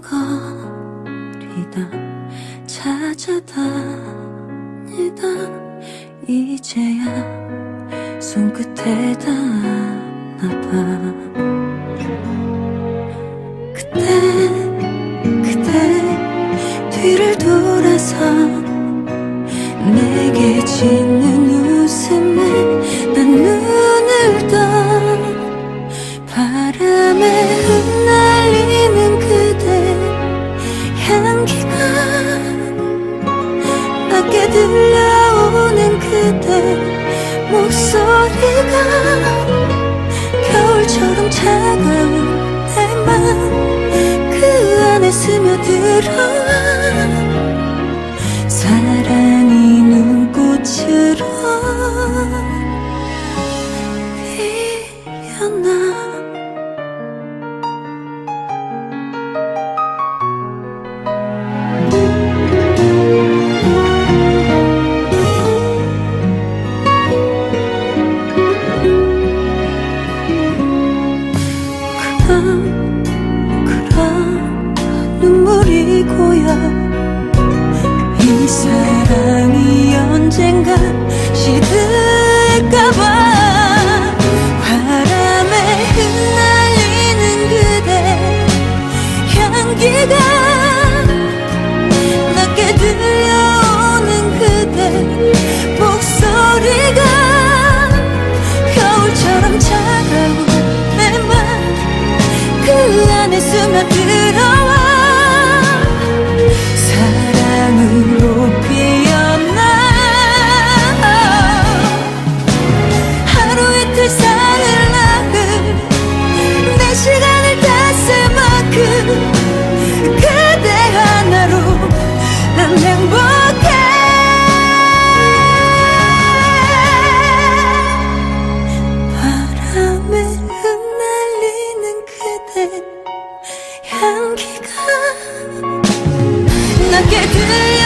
더듬거리다. 찾아다니다. 이제야 손끝에 닿나봐 낮게 들려오는 그대 목소리가 겨울처럼 차가운 내맘그 안에 스며들어와 이 사랑이 언젠가 시들까봐 바람에 흩날리는 그대 향기가 낮게 들려오는 그대 목소리가 겨울처럼 차가운 내맘그 안에 스며들 향기가 낮게 들